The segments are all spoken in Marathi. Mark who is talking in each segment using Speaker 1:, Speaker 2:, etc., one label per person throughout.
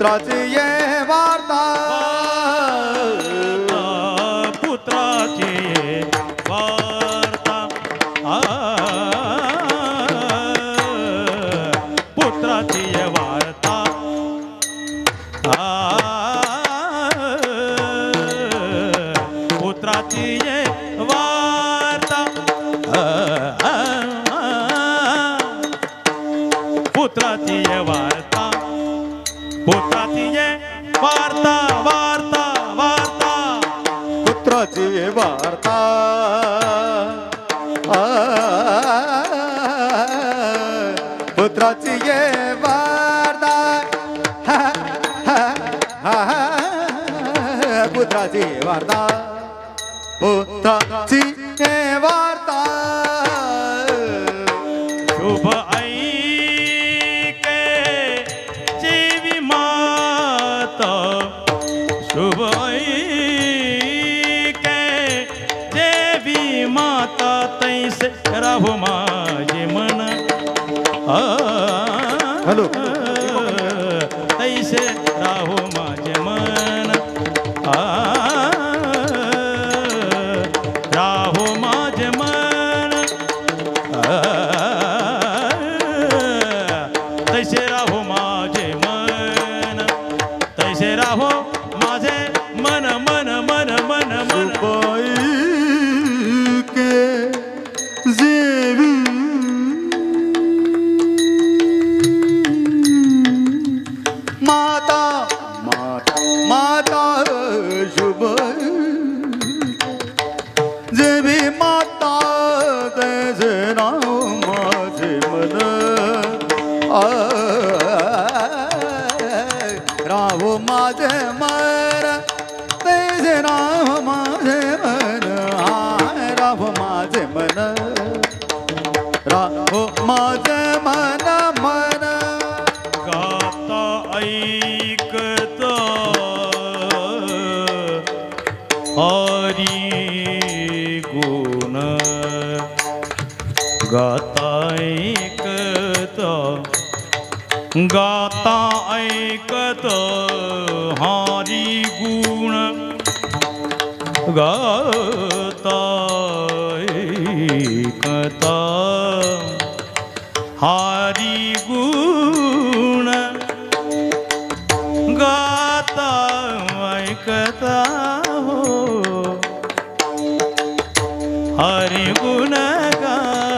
Speaker 1: पुत्राची ये वार्ता। पुत्राची ये वार्ता। पुत्राची वार्ता। पुत्राची ये वार्ता।
Speaker 2: पुत्राची ये वार्ता। वार्ता। पुत्राची
Speaker 1: ये वार्ता। पुत्राची वार्ता। पुत्राची वार्ता।
Speaker 2: राहू माझे मन.
Speaker 1: हॅलो.
Speaker 2: तैसे राहू माझे मन मन. गाता ऐकता. हरी गुण. गाता ऐकता. गाता ऐकत. हरी गुण. गा हारी गुण गाता ऐकता हो। हरी गाता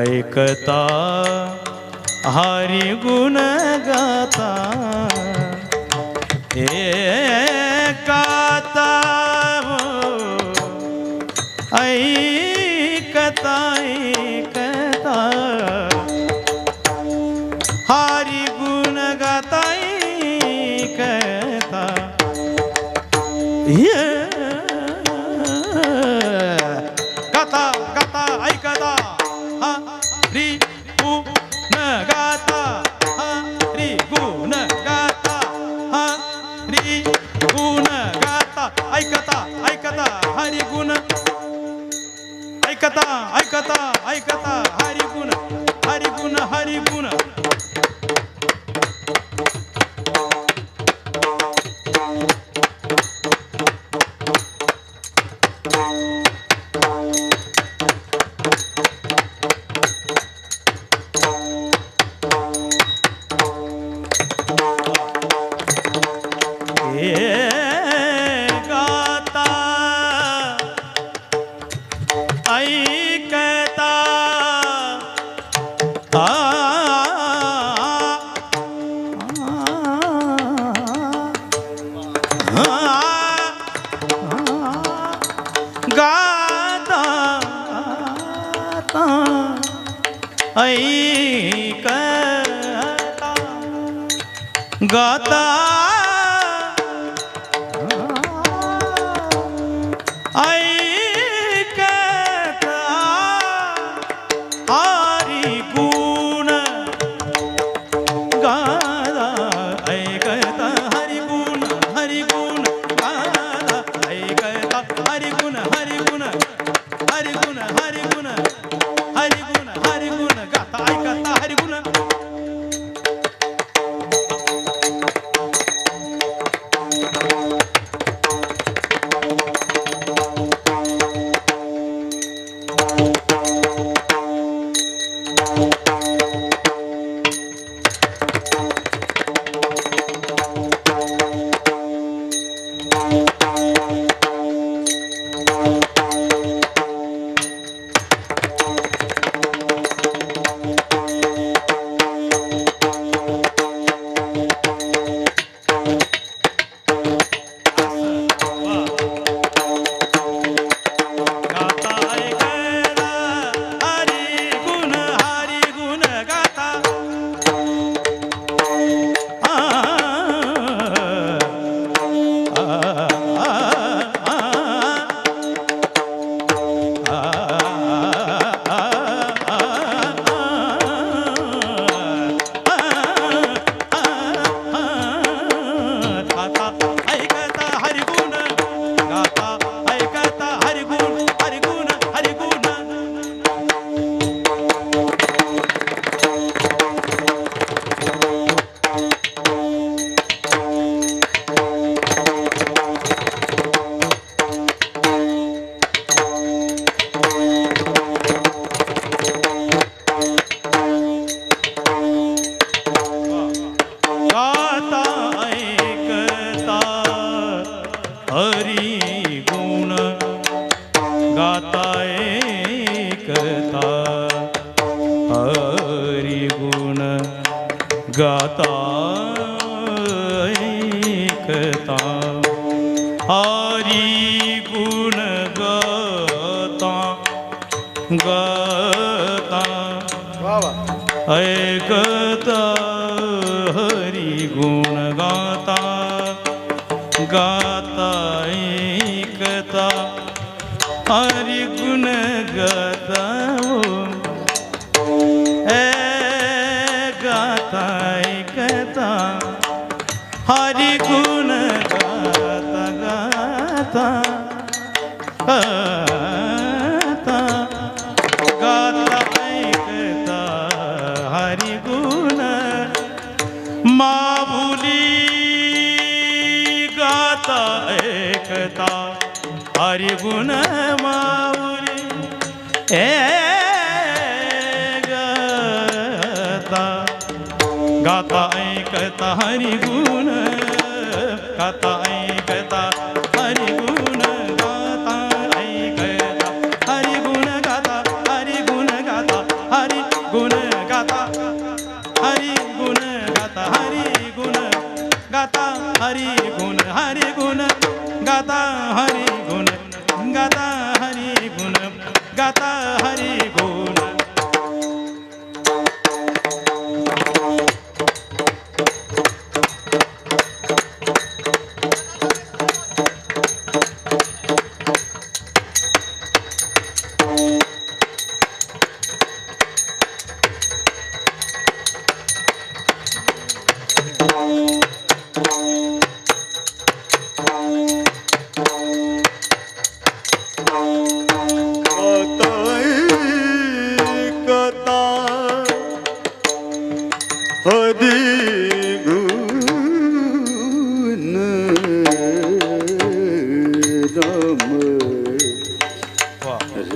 Speaker 2: ऐकता। हरी गुण गाता। ऐकता हरिगुण हरिगुण हरिगुण Yeah. ऐकता हरि गुण गाता गाता ऐकता हरि गुण गाता। हरिगुण माऊरी ए गाता. गाता ऐकता हरिगुण गाता ऐकता हरिगुण गाता ऐकता. हरिगुण गाता हरिगुण गाता हरिगुण गाता. हरिगुण गाता हरिगुण गाता हरिगुण हरिगुण गाता हरि गुण गाता हरि गुण गाता हरि गुण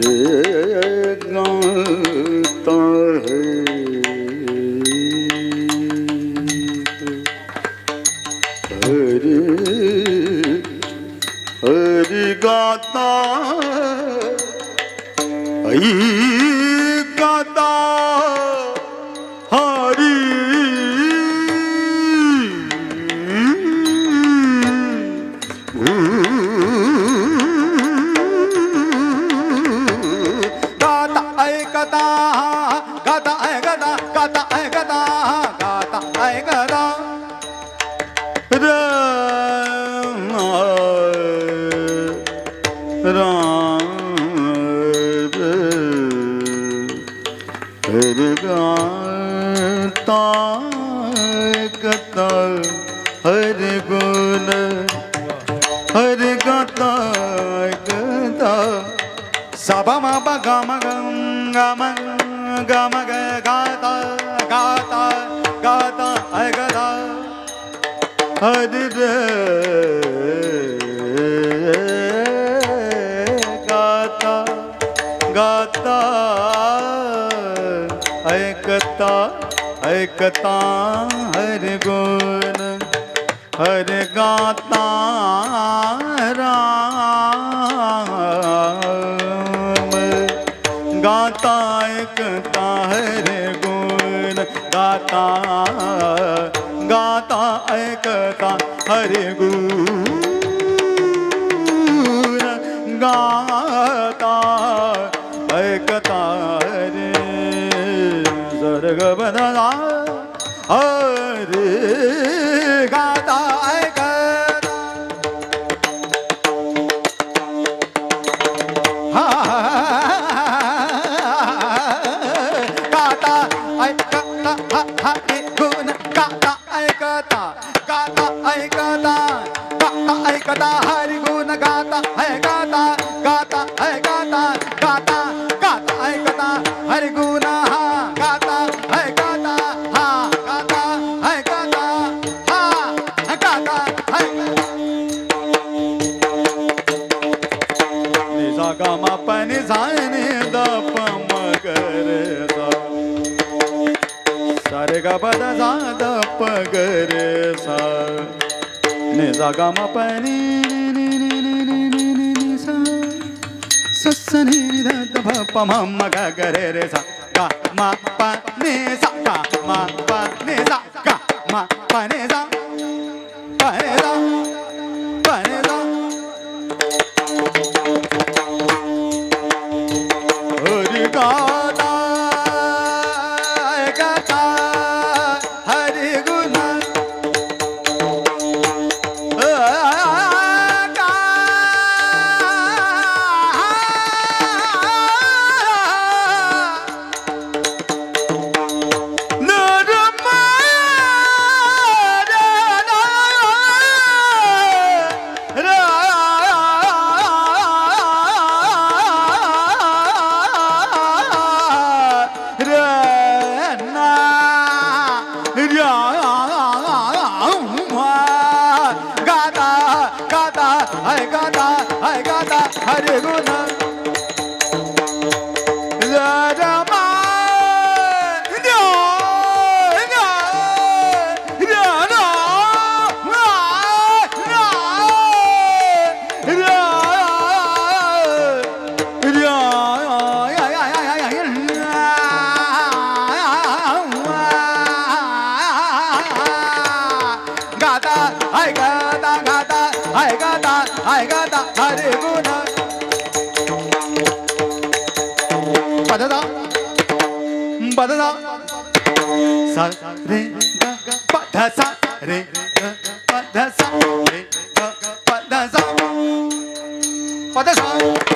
Speaker 1: 十 தாய்க்குதா சபமா கமகம் கமக கமக காதா காதா காதா அகதா அது காத்தா காத்தா ऐकता ऐकता हर गुण हर गाता गाता गाता ऐकता हरे गुण गाता ऐकता रे सर्ग बनला సారే గా పద సాద పగరే సా నిజా గా మ పని సస్సని నిదంత పప్ప మమ్మ గా గరే రే సా గా మ ప నే సా గా మ ప నే సా గా sa, re, ga pa, da, sa. Re, ga pa, da, sa. Re ga, pa, da, sa. Pa, da, sa.